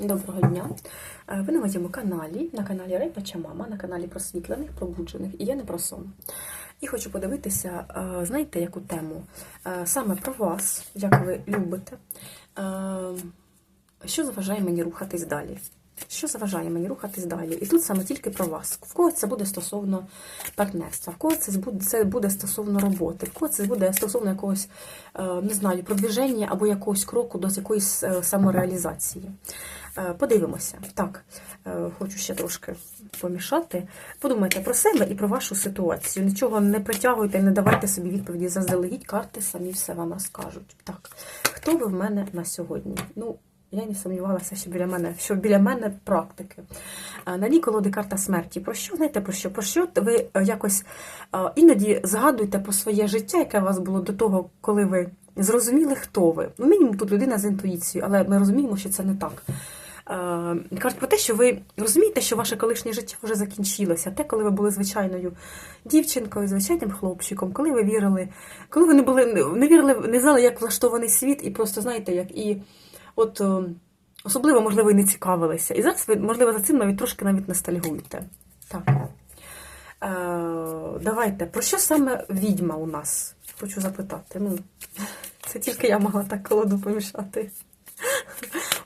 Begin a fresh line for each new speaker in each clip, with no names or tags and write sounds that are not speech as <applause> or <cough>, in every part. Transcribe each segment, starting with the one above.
Доброго дня! Е, Ви на моєму каналі, на каналі Рейпача Мама, на каналі просвітлених, пробуджених, і я не про сон. І хочу подивитися, е, знаєте, яку тему? Е, Саме про вас, як ви любите. Що заважає мені рухатись далі? Що заважає мені рухатись далі? І тут саме тільки про вас. В кого це буде стосовно партнерства, в кого це буде, стосовно роботи, в кого це буде стосовно якогось, не знаю, продвіження або якогось кроку до якоїсь самореалізації. Е, Подивимося. Так, е, хочу ще трошки помішати. Подумайте про себе і про вашу ситуацію. Нічого не притягуйте, не давайте собі відповіді заздалегідь, карти самі все вам розкажуть. Так, хто ви в мене на сьогодні? Ну, я не сумнівалася, що біля мене, що біля мене практики. Е, На ній колоди карта смерті. Про що знаєте про що? Про що ви якось іноді згадуєте про своє життя, яке у вас було до того, коли ви зрозуміли, хто ви. Ну, мінімум тут людина з інтуїцією, але ми розуміємо, що це не так. Е, Кажуть про те, що ви розумієте, що ваше колишнє життя вже закінчилося. Те, коли ви були звичайною дівчинкою, звичайним хлопчиком, коли ви вірили, коли ви не були не вірили, не знали, як влаштований світ, і просто знаєте, як і от е, особливо, можливо, і не цікавилися. І зараз ви, можливо, за цим навіть трошки навіть ностальгуєте. Так. Е, давайте, про що саме відьма у нас? Хочу запитати. Ну, це тільки я могла так колоду помішати.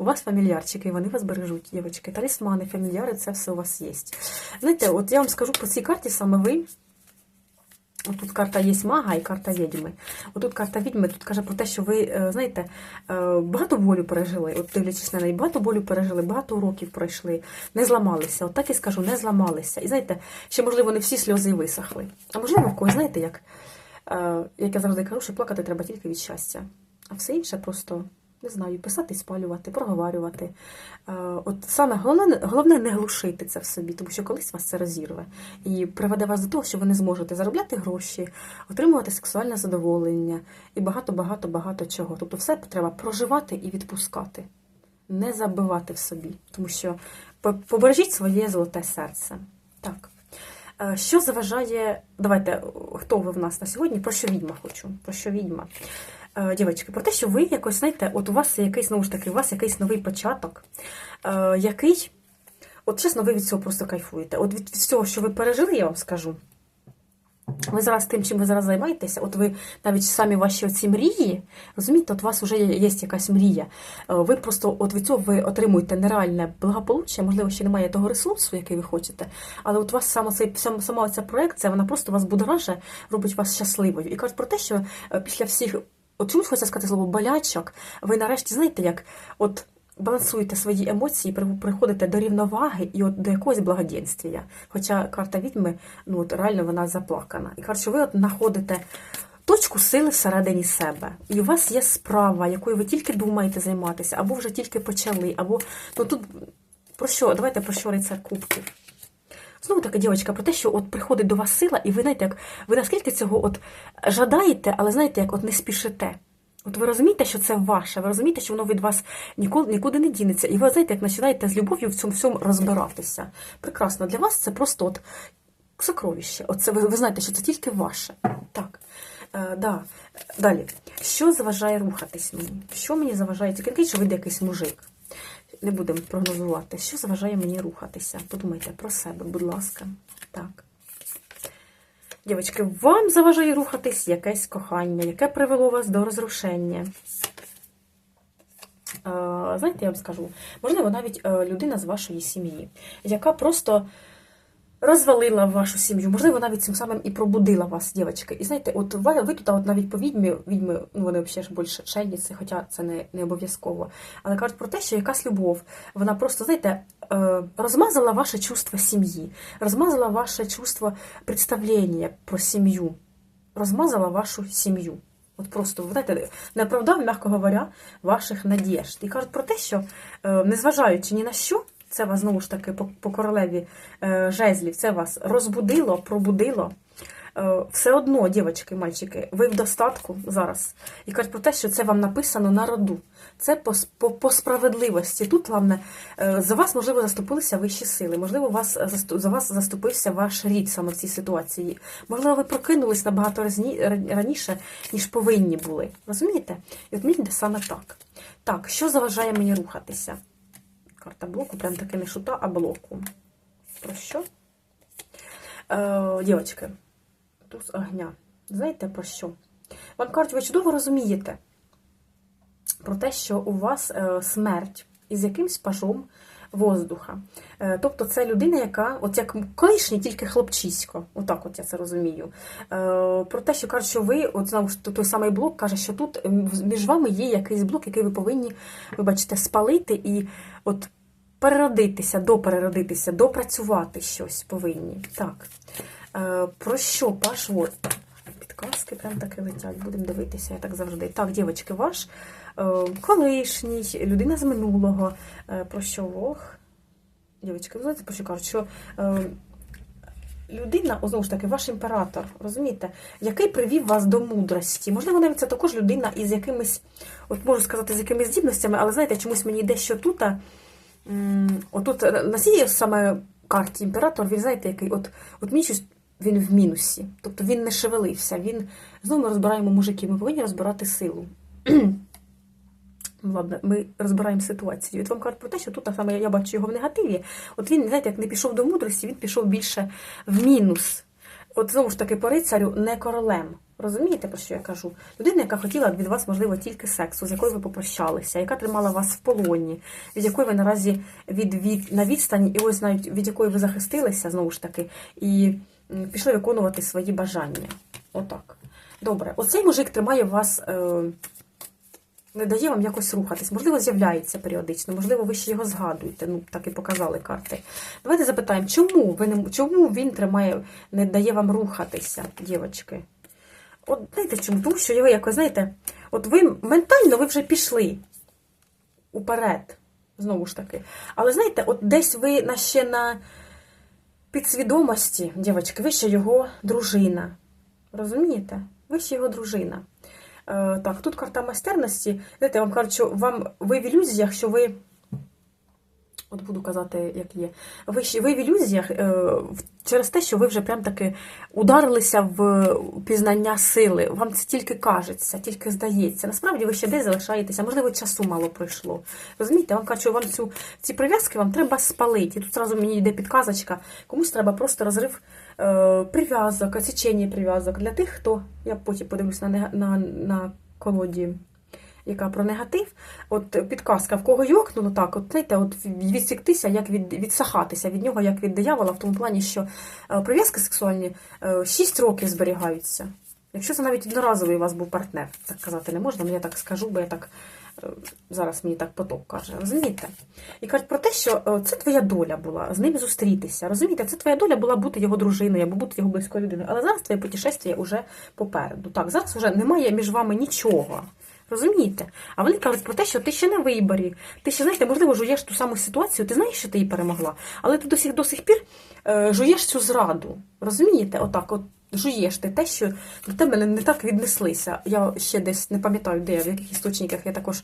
У вас фамільярчики, і вони вас бережуть, дівчатки. Талісмани, фамільяри, це все у вас є. Знаєте, от я вам скажу по цій карті саме ви. Тут карта є мага і карта відьми. Отут карта відьми тут каже про те, що ви, е, знаєте, е, багато болю пережили. От дивлячись на неї, багато болю пережили, багато уроків пройшли, не зламалися. От так і скажу, не зламалися. І знаєте, ще, можливо, не всі сльози висохли. А можливо, в когось, знаєте, як, е, як я завжди кажу, що плакати треба тільки від щастя. А все інше просто. Не знаю, писати, спалювати, проговарювати. Е, От саме головне, головне не глушити це в собі, тому що колись вас це розірве і приведе вас до того, що ви не зможете заробляти гроші, отримувати сексуальне задоволення і багато-багато багато чого. Тобто, все треба проживати і відпускати, не забивати в собі, тому що побережіть своє золоте серце. Так. Е, Що заважає. Давайте, хто ви в нас на сьогодні? Про що відьма хочу? Про що відьма? Е, Дівчатки, про те, що ви якось, знаєте, от у вас якийсь, знову ж таки, у вас якийсь новий початок, е, який, от чесно, ви від цього просто кайфуєте. От від всього, що ви пережили, я вам скажу. Ви зараз тим, чим ви зараз займаєтеся, от ви навіть самі ваші оці мрії, розумієте, от у вас вже є, є якась мрія. Е, Ви просто от від цього ви отримуєте нереальне благополуччя, можливо, ще немає того ресурсу, який ви хочете, але от у вас саме цей сама ця проекція, вона просто вас будораже, робить вас щасливою. І кажуть про те, що після всіх, от чомусь хочеться сказати слово болячок, ви нарешті знаєте, як от. Балансуєте свої емоції, при- приходите до рівноваги і от до якогось благоденствія. Хоча карта відьми, ну от реально вона заплакана. І що ви от знаходите точку сили всередині себе. І у вас є справа, якою ви тільки думаєте займатися, або вже тільки почали, або ну тут про що? Давайте про що рицар кубків. Знову така дівчинка про те, що от приходить до вас сила, і ви знаєте, як ви наскільки цього от жадаєте, але знаєте, як от не спішите. От ви розумієте, що це ваше, ви розумієте, що воно від вас ніколи нікуди не дінеться. І ви знаєте, як починаєте з любов'ю в цьому всьому розбиратися. Прекрасно, для вас це просто от сокровище. От ви, ви знаєте, що це тільки ваше. Так. Е, да. Далі. Що заважає рухатись мені? Що мені заважає? Тільки що вийде якийсь мужик. Не будемо прогнозувати. Що заважає мені рухатися? Подумайте про себе, будь ласка. Так. Дівчатки, вам заважає рухатись якесь кохання, яке привело вас до розрушення. Е, Знаєте, я вам скажу, можливо, навіть е, людина з вашої сім'ї, яка просто розвалила вашу сім'ю, можливо, навіть цим самим і пробудила вас, дівчатки. І знаєте, от ви, тут от навіть по відьмі, відьми, ну вони взагалі ж більше чайниці, хоча це не, не обов'язково. Але кажуть про те, що якась любов, вона просто, знаєте, е, розмазала ваше чувство сім'ї, розмазала ваше чувство представлення про сім'ю, розмазала вашу сім'ю. От просто, знаєте, не оправдав, м'яко говоря, ваших надіжд. І кажуть про те, що, е, незважаючи ні на що, це вас знову ж таки по, королеві е, жезлів, це вас розбудило, пробудило. Е, Все одно, дівчатки, мальчики, ви в достатку зараз. І кажуть про те, що це вам написано на роду. Це по, по, по справедливості. Тут головне, е, за вас, можливо, заступилися вищі сили. Можливо, вас за вас заступився ваш рід саме в цій ситуації. Можливо, ви прокинулись набагато раніше, ніж повинні були. Розумієте? І от мені йде саме так. Так, що заважає мені рухатися? Карта блоку, прям таки не шута, а блоку. Про що? Е, дівчатки, туз огня. Знаєте про що? Вам кажуть, ви чудово розумієте про те, що у вас е, смерть із якимсь пажом воздуха. Е, тобто це людина, яка, от як колишній, тільки хлопчисько, отак от я це розумію. Е, про те, що кажуть, що ви, от знову ж той самий блок каже, що тут між вами є якийсь блок, який ви повинні, вибачте, спалити і от переродитися, допереродитися, допрацювати щось повинні. Так. Е, про що паш? Підказки прям таки летять. Будемо дивитися, я так завжди. Так, дівчатки, ваш колишній, людина з минулого. Е, про що Вог? Дівчатки, ви знаєте, про що кажуть? Що е, людина, знову ж таки, ваш імператор, розумієте, який привів вас до мудрості. Можливо, навіть це також людина із якимись, от можу сказати, з якимись здібностями, але знаєте, чомусь мені йде, що тут. Отут на цій саме карті імператор, він знаєте, який от, от мені щось він в мінусі. Тобто він не шевелився. Він знову ми розбираємо мужиків, ми повинні розбирати силу. Ну, Ладно, ми розбираємо ситуацію. От вам кажуть про те, що тут само я бачу його в негативі. От він, знаєте, як не пішов до мудрості, він пішов більше в мінус. От знову ж таки, по рицарю не королем. Розумієте, про що я кажу? Людина, яка хотіла від вас, можливо, тільки сексу, з якою ви попрощалися, яка тримала вас в полоні, від якої ви наразі від, від, на відстані, і ось навіть від якої ви захистилися, знову ж таки, і пішли виконувати свої бажання. Отак. Добре, оцей мужик тримає вас. Е, не дає вам якось рухатись. Можливо, з'являється періодично, можливо, ви ще його згадуєте. Ну, так і показали карти. Давайте запитаємо, чому ви не чому він тримає, не дає вам рухатися, дівчатки? От знаєте чому? Тому що ви якось, знаєте, от ви ментально ви вже пішли уперед, знову ж таки. Але знаєте, от десь ви на ще на підсвідомості, дівчатки, ви ще його дружина. Розумієте? Ви ще його дружина. Е, так, тут карта майстерності. Знаєте, вам кажуть, що вам ви в ілюзіях, що ви. От буду казати, як є. Ви, ви в ілюзіях е, через те, що ви вже прям таки ударилися в пізнання сили. Вам це тільки кажеться, тільки здається. Насправді ви ще десь залишаєтеся, можливо, часу мало пройшло. Розумієте, вам кажуть, вам цю, ці прив'язки вам треба спалити. І тут зразу мені йде підказочка. Комусь треба просто розрив прив'язок, осічення прив'язок. Для тих, хто, я потім подивлюсь на, на, на колоді яка про негатив, от підказка, в кого йокнуло так, от знаєте, от відсіктися, як від, відсахатися від нього, як від диявола, в тому плані, що е, прив'язки сексуальні 6 років зберігаються. Якщо це навіть одноразовий у вас був партнер, так казати не можна, але я так скажу, бо я так е, зараз мені так поток каже, розумієте? І кажуть про те, що е, це твоя доля була з ним зустрітися. Розумієте, це твоя доля була бути його дружиною або бути його близькою людиною. Але зараз твоє путешествие вже попереду. Так, зараз вже немає між вами нічого. Розумієте? А вони кажуть про те, що ти ще на виборі. Ти ще, знаєте, можливо, жуєш ту саму ситуацію, ти знаєш, що ти її перемогла, але ти до сих, до сих пір е, жуєш цю зраду. Розумієте? Отак, от жуєш ти те, що до тебе не так віднеслися. Я ще десь не пам'ятаю, де, я, в яких істочниках я також,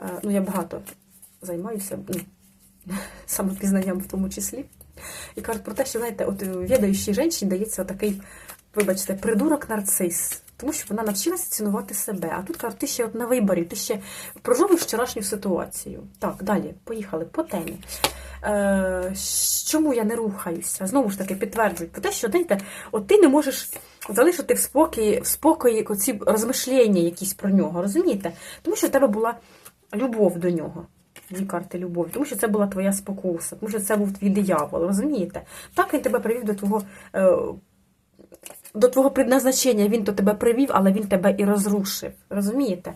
е, ну я багато займаюся ну, <laughs> самопізнанням в тому числі. І кажуть про те, що, знаєте, от відаючій жінці дається такий, вибачте, придурок нарцис. Тому що вона навчилася цінувати себе. А тут кажуть, ти ще от на виборі, ти ще прожовуєш вчорашню ситуацію. Так, далі, поїхали по темі. Е, чому я не рухаюся? Знову ж таки, підтверджують про те, що знаєте, от ти не можеш залишити в спокої, в спокої оці розмишлення якісь про нього, розумієте? Тому що в тебе була любов до нього. Дві карти любові, тому що це була твоя спокуса, тому що це був твій диявол, розумієте? Так він тебе привів до твого. До твого предназначення він то тебе привів, але він тебе і розрушив. Розумієте?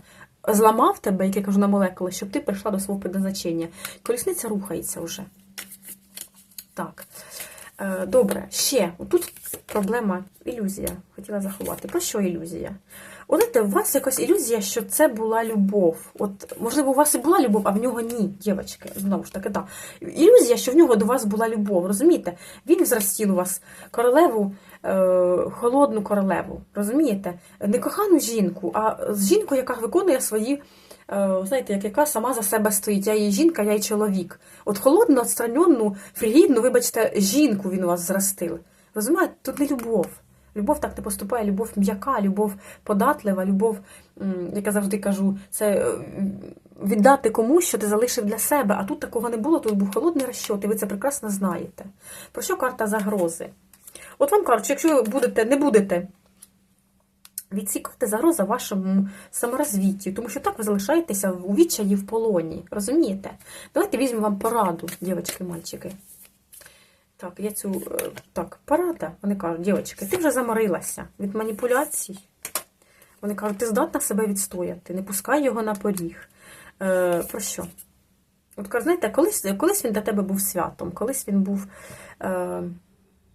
Зламав тебе, як я кажу на молекули, щоб ти прийшла до свого предназначення. Колісниця рухається вже. Так. Е, Добре, ще. Тут проблема ілюзія. Хотіла заховати. Про що ілюзія? От знаєте, у вас якась ілюзія, що це була любов. От, можливо, у вас і була любов, а в нього ні, дівчатки. Знову ж таки, так. Ілюзія, що в нього до вас була любов. Розумієте? Він зростів у вас королеву, е, холодну королеву. Розумієте? Не кохану жінку, а жінку, яка виконує свої. е, Знаєте, як яка сама за себе стоїть. Я її жінка, я її чоловік. От холодну, отстраненну, фрігідну, вибачте, жінку він у вас зростив. Розумієте, тут не любов. Любов так не поступає, любов м'яка, любов податлива, любов, як я завжди кажу, це е, віддати комусь, що ти залишив для себе. А тут такого не було, тут був холодний розчот, і ви це прекрасно знаєте. Про що карта загрози? От вам кажуть, що якщо ви будете, не будете відсікати загроза вашому саморозвіттю, тому що так ви залишаєтеся у відчаї в полоні. Розумієте? Давайте візьмемо вам пораду, дівчатки, мальчики. Так, я цю. е, Так, порада. Вони кажуть, дівчатки, ти вже заморилася від маніпуляцій. Вони кажуть, ти здатна себе відстояти, не пускай його на поріг. Е, про що? От кажуть, знаєте, колись, колись він для тебе був святом, колись він був е,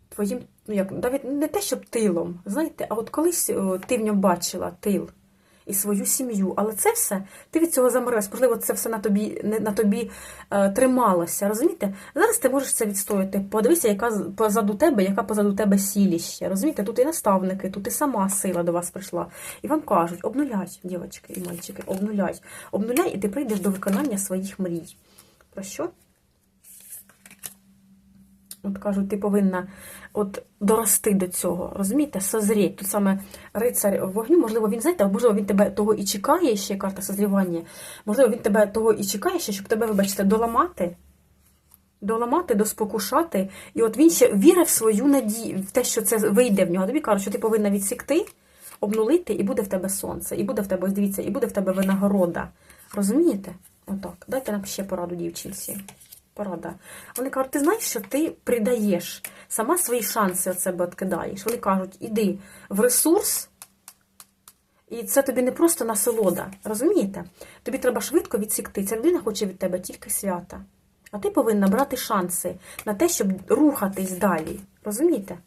твоїм, ну як, навіть не те, щоб тилом, знаєте, а от колись ти в ньому бачила тил і свою сім'ю. Але це все, ти від цього заморилась. Можливо, це все на тобі, не, на тобі е, трималося. Розумієте? Зараз ти можеш це відстояти. Подивися, яка позаду тебе, яка позаду тебе сіліще. Розумієте, тут і наставники, тут і сама сила до вас прийшла. І вам кажуть, обнуляй, дівчатки і мальчики, обнуляй. Обнуляй, і ти прийдеш до виконання своїх мрій. Про що? От кажуть, ти повинна от дорости до цього, розумієте, созріть. Тут саме рицар вогню, можливо, він, знаєте, можливо, він тебе того і чекає, ще карта созрівання. Можливо, він тебе того і чекає, ще, щоб тебе, вибачте, доламати. Доламати, доспокушати. І от він ще вірив в свою надію, в те, що це вийде в нього. Тобі кажуть, що ти повинна відсікти, обнулити, і буде в тебе сонце, і буде в тебе, дивіться, і буде в тебе винагорода. Розумієте? Отак. Дайте нам ще пораду дівчинці. Порада. Вони кажуть, ти знаєш, що ти придаєш, сама свої шанси від себе відкидаєш. Вони кажуть, іди в ресурс, і це тобі не просто насолода. Розумієте? Тобі треба швидко відсікти. Ця людина хоче від тебе тільки свята. А ти повинна брати шанси на те, щоб рухатись далі. Розумієте?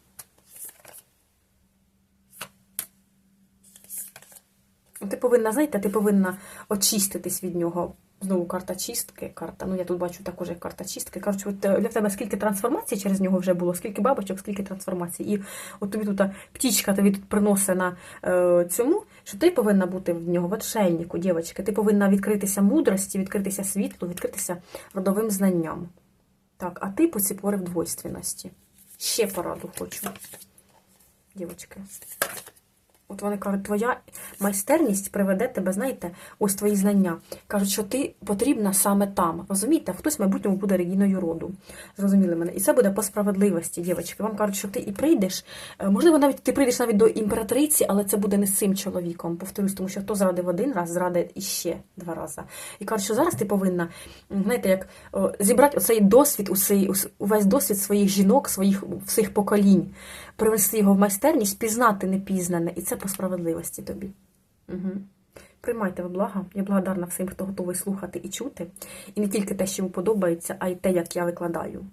Ти повинна, знаєте, ти повинна очиститись від нього. Знову карта чистки. Карта, ну я тут бачу також як карта чистки. Кажуть, от е, для тебе скільки трансформацій через нього вже було, скільки бабочок, скільки трансформацій. І от тобі тут та птічка тобі тут приносить е, цьому, що ти повинна бути в нього в отшельнику, дівчатки. Ти повинна відкритися мудрості, відкритися світлу, відкритися родовим знанням. Так, а ти поціпори в двойственності. Ще пораду хочу. Дівчатки. От вони кажуть, твоя майстерність приведе тебе, знаєте, ось твої знання. Кажуть, що ти потрібна саме там. Розумієте, хтось в майбутньому буде регіною роду. Зрозуміли мене. І це буде по справедливості, дівчатки. Вам кажуть, що ти і прийдеш. е, Можливо, навіть ти прийдеш навіть до імператриці, але це буде не з цим чоловіком. Повторюсь, тому що хто зрадив один раз, зрадить іще два рази. І кажуть, що зараз ти повинна, знаєте, як зібрати оцей досвід, увесь досвід своїх жінок, своїх всіх поколінь, привести його в майстерність, пізнати непізнане, і це по справедливості тобі. Угу. Приймайте ви блага. Я благодарна всім, хто готовий слухати і чути. І не тільки те, що йому подобається, а й те, як я викладаю.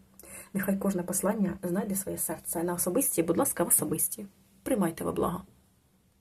Нехай кожне послання знайде своє серце на особисті, будь ласка, в особисті. Приймайте ви блага.